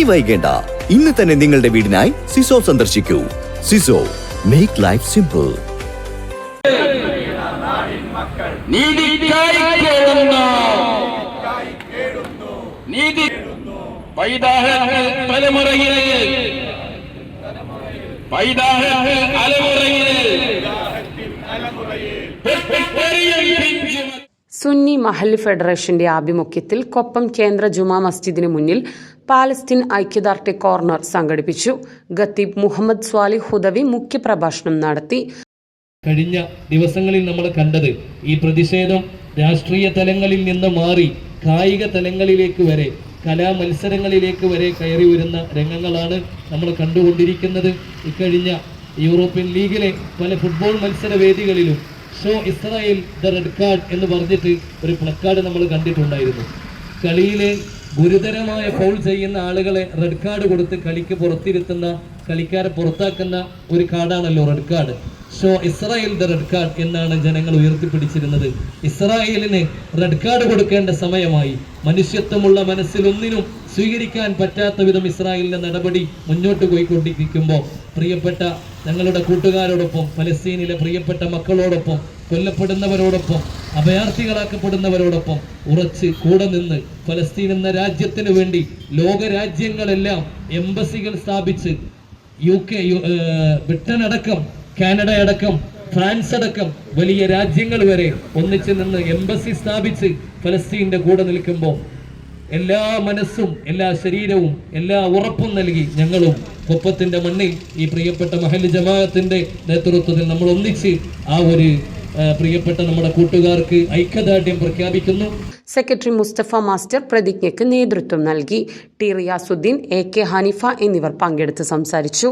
ഇനി വൈകേണ്ട. ഇന്ന് തന്നെ നിങ്ങളുടെ വീടിനായി സിസോ സന്ദർശിക്കൂ. സിസോ മേക്ക് ലൈഫ് സിമ്പിൾ നീതി പൈതാഹങ്ങൾ തലമുറയിൽ പൈതാഹങ്ങൾ അലമുറയിൽ സുന്നി മഹല്ല് ഫെഡറേഷന്റെ ആഭിമുഖ്യത്തിൽ കൊപ്പം കേന്ദ്ര ജുമാ മസ്ജിദിന് മുന്നിൽ പാലസ്തീൻ ഐക്യദാർഢ്യ കോർണർ സംഘടിപ്പിച്ചു. ഖത്തീബ് മുഹമ്മദ് സ്വാലി ഹുദവി മുഖ്യപ്രഭാഷണം നടത്തി. കഴിഞ്ഞ ദിവസങ്ങളിൽ നമ്മൾ കണ്ടത് ഈ പ്രതിഷേധം രാഷ്ട്രീയ തലങ്ങളിൽ നിന്ന് മാറി കായിക തലങ്ങളിലേക്ക് വരെ കലാമത്സരങ്ങളിലേക്ക് വരെ കയറി വരുന്ന രംഗങ്ങളാണ് നമ്മൾ കണ്ടുകൊണ്ടിരിക്കുന്നത്. ഇക്കഴിഞ്ഞ യൂറോപ്യൻ ലീഗിലെ പല ഫുട്ബോൾ മത്സര വേദികളിലും show Israel the red card എന്ന് പറഞ്ഞിട്ട് ഒരു പ്ലക്കാർഡ് നമ്മൾ കണ്ടിട്ടുണ്ടായിരുന്നു. കളിയിലെ ഗുരുതരമായ ഫൗൾ ചെയ്യുന്ന ആളുകളെ റെഡ് കാർഡ് കൊടുത്ത് കളിക്ക് പുറത്തിരുത്തുന്ന കളിക്കാരെ പുറത്താക്കുന്ന ഒരു കാർഡാണല്ലോ red card. Show Israel the red card എന്നാണ് ജനങ്ങൾ ഉയർത്തിപ്പിടിച്ചിരുന്നത്. ഇസ്രായേലിന് റെഡ് കാർഡ് കൊടുക്കേണ്ട സമയമായി. മനുഷ്യത്വമുള്ള മനസ്സിൽ ഒന്നിനും സ്വീകരിക്കാൻ പറ്റാത്ത വിധം ഇസ്രായേലിന്റെ നടപടി മുന്നോട്ട് പോയിക്കൊണ്ടിരിക്കുമ്പോൾ പ്രിയപ്പെട്ട ഞങ്ങളുടെ കൂട്ടുകാരോടൊപ്പം ഫലസ്തീനിലെ പ്രിയപ്പെട്ട മക്കളോടൊപ്പം കൊല്ലപ്പെടുന്നവരോടൊപ്പം അഭയാർത്ഥികളാക്കപ്പെടുന്നവരോടൊപ്പം ഉറച്ച് കൂടെ നിന്ന് ഫലസ്തീൻ എന്ന രാജ്യത്തിന് വേണ്ടി ലോകരാജ്യങ്ങളെല്ലാം എംബസികൾ സ്ഥാപിച്ച് യു കെ ബ്രിട്ടൻ അടക്കം കാനഡ അടക്കം ഫ്രാൻസ് അടക്കം വലിയ രാജ്യങ്ങൾ വരെ ഒന്നിച്ച് നിന്ന് എംബസി സ്ഥാപിച്ച് ഫലസ്തീന്റെ കൂടെ നിൽക്കുമ്പോൾ എല്ലാ മനസ്സും എല്ലാ ശരീരവും എല്ലാ ഉറപ്പും നൽകി ഞങ്ങളും കൊപ്പത്തിന്റെ മണ്ണിൽ ഈ പ്രിയപ്പെട്ട മഹൽ ജമാഅത്തിന്റെ നേതൃത്വത്തിൽ നമ്മൾ ഒന്നിച്ച് ആ ഒരു പ്രിയപ്പെട്ട നമ്മുടെ കൂട്ടുകാർക്ക് ഐക്യദാർഢ്യം പ്രഖ്യാപിക്കുന്നു. സെക്രട്ടറി മുസ്തഫ മാസ്റ്റർ പ്രതിജ്ഞയ്ക്ക് നേതൃത്വം നൽകി. T Riyasudheen A K Hanifa എന്നിവർ പങ്കെടുത്ത് സംസാരിച്ചു.